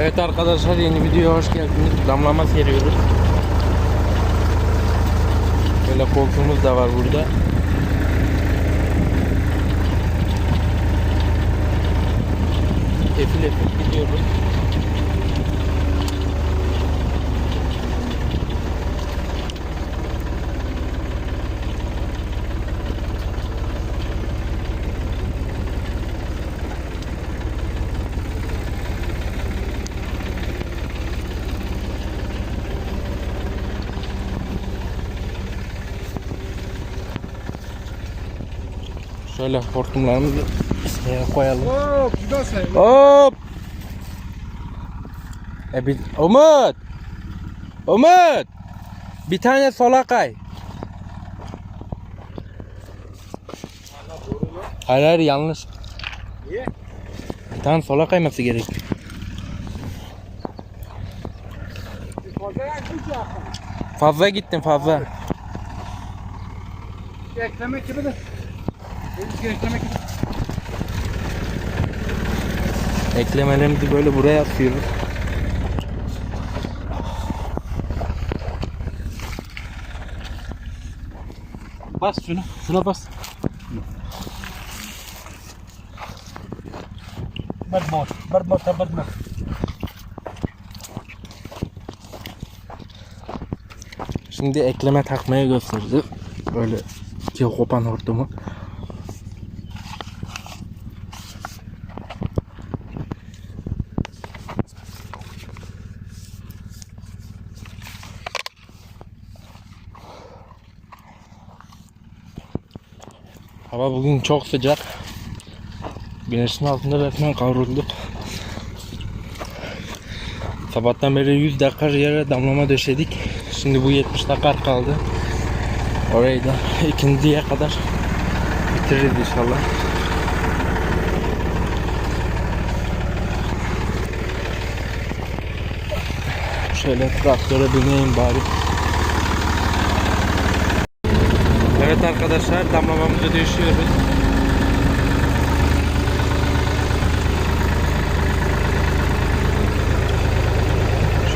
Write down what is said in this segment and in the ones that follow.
Evet arkadaşlar yeni videoya hoş geldiniz. Damlama seriyoruz. Böyle koltuğumuz da var burada. Efil efil gidiyoruz. Şöyle hortumlarımızı şeye koyalım. Hop, güzel sayın. Hop! E bir... Umut! Umut! Bir tane sola kay. Hayır hayır yanlış. Niye? Bir tane sola kayması gerek. Fazla gittin fazla. Eklemek gibi de. Eklemelerimizi böyle buraya atıyoruz. Bas şunu. Şuna bas. Bermot. Bermot. Bermot. Şimdi ekleme takmaya gösterdi. Böyle kopan hortumu. Hava bugün çok sıcak. Güneşin altında resmen kavrulduk. Sabahtan beri 100 dakika yere damlama döşedik. Şimdi bu 70 dakika kaldı. Orayı da ikindiye kadar bitiririz inşallah. Şöyle traktöre bineyim bari. Evet arkadaşlar damlamamızı döşüyoruz.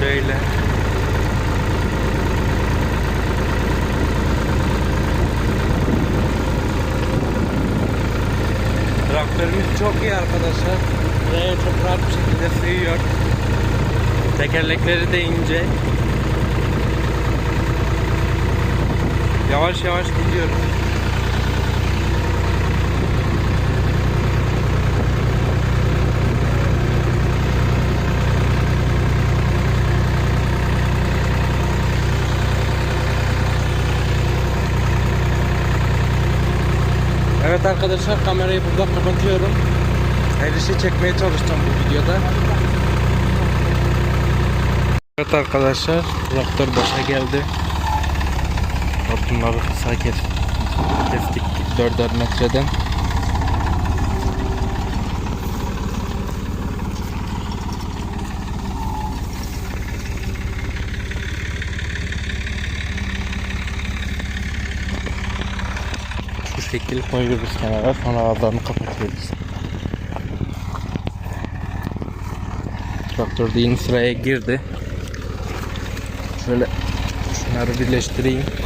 Şöyle. Traktörümüz çok iyi arkadaşlar. Buraya çok rahat bir şekilde sığıyor. Tekerlekleri de ince. Yavaş yavaş gidiyoruz. Evet arkadaşlar kamerayı burada kapatıyorum. Her işi çekmeye çalışacağım bu videoda. Evet arkadaşlar traktör başa geldi. Kısa kes, kestik 4'er metreden. Şu şekil koyuyoruz kenara sonra ağızlarını kapatıyoruz. Traktör de yeni sıraya girdi. Şöyle şunları birleştireyim.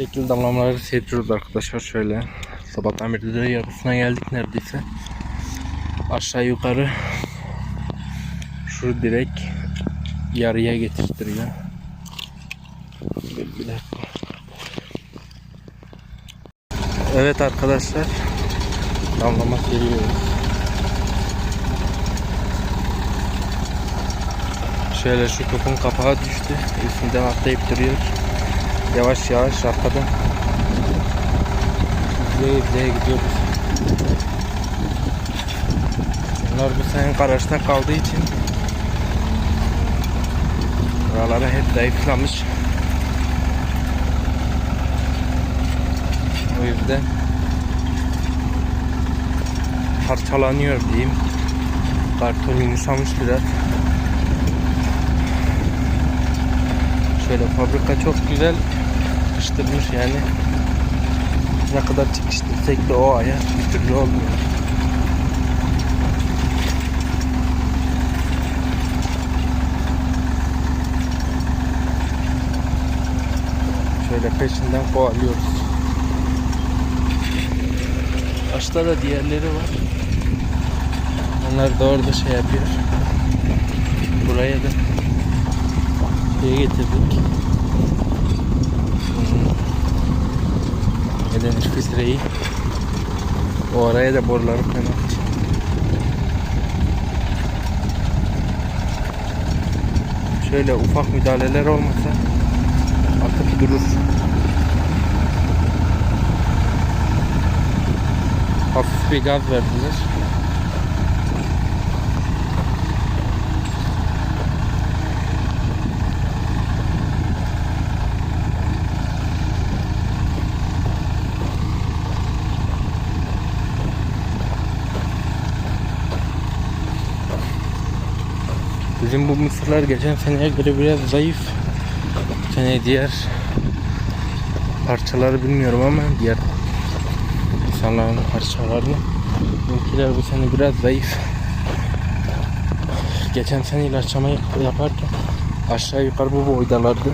Şekil damlamaları seriyoruz arkadaşlar şöyle. Sabahtan beri de yarısına geldik neredeyse. Aşağı yukarı şu direk yarıya getirtiyor. Bir. Evet arkadaşlar. Damlama seriyoruz. Şöyle şu topun kapağı düştü. Üstünden atlayıp duruyor. Yavaş yavaş arkadan izleye izleye gidiyoruz. Bunlar bu sene garajda kaldığı için buraları hep zayıflamış. O yüzden parçalanıyor diyeyim. Karton yumuşamış biraz. Şöyle fabrika çok güzel yapıştırmış yani. Ne kadar çıkıştırsak de o aya bir türlü olmuyor. Şöyle peşinden kovalıyoruz. Başta da diğerleri var. Onlar da orada şey yapıyor. Buraya da şey getirdik. Ne denir filtreyi. O araya da boruları koymak için. Şöyle ufak müdahaleler olmasa akıp durur. Hafif bir gaz verdiler. Bizim bu mısırlar geçen seneye göre biraz zayıf. Bu sene diğer parçaları bilmiyorum ama diğer insanların parçalarını benimkiler bu sene biraz zayıf. Geçen sene ilaçlama yap- yaparken aşağı yukarı bu boydalardı.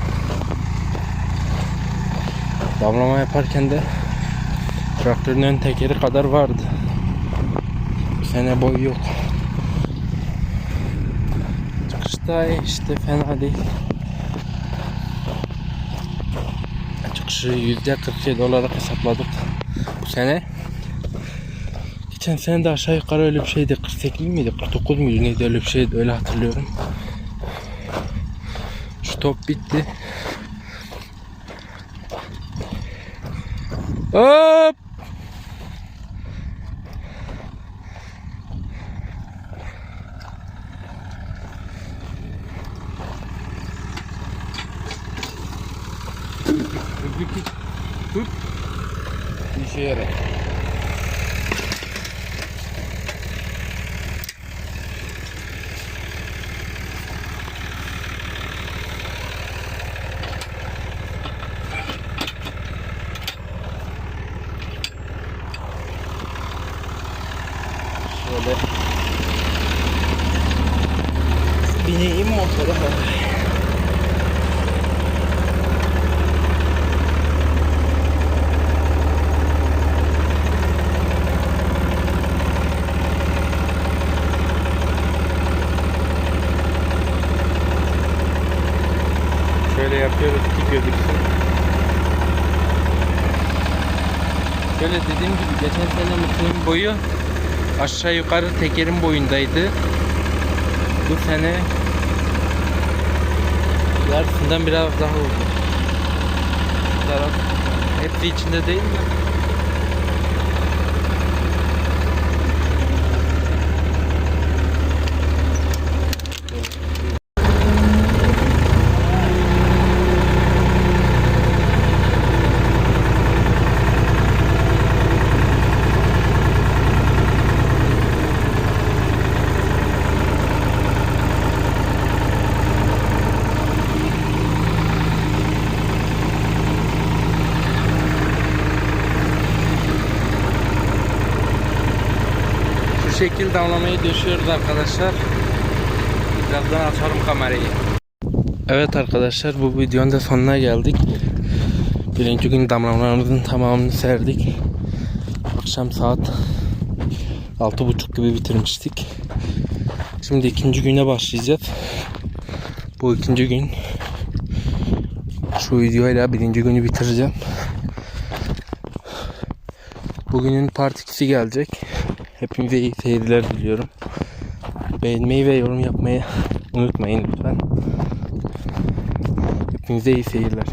Damlama yaparken de traktörün ön tekeri kadar vardı. Bu sene boy yok. Çıkışta işte fena değil. Çıkışı yüzde 47 olarak hesapladık bu sene. Geçen sene de aşağı yukarı öyle bir şeydi. 48 miydi? 49 muydu? Neydi öyle bir şeydi. Öyle hatırlıyorum. Şu top bitti. Hop! quiere. Şöyle dediğim gibi geçen sene Mısır'ın boyu aşağı yukarı tekerin boyundaydı. Bu sene yarısından biraz daha oldu. Taraf hepsi içinde değil mi? Şu şekil damlamayı döşüyoruz arkadaşlar. Birazdan açarım kamerayı. Evet arkadaşlar bu videonun da sonuna geldik. Birinci gün damlamalarımızın tamamını serdik. Akşam saat 6.30 gibi bitirmiştik. Şimdi ikinci güne başlayacağız. Bu ikinci gün şu videoyla birinci günü bitireceğim. Bugünün part 2'si gelecek. Hepinize iyi seyirler diliyorum. Beğenmeyi ve yorum yapmayı unutmayın lütfen. Hepinize iyi seyirler.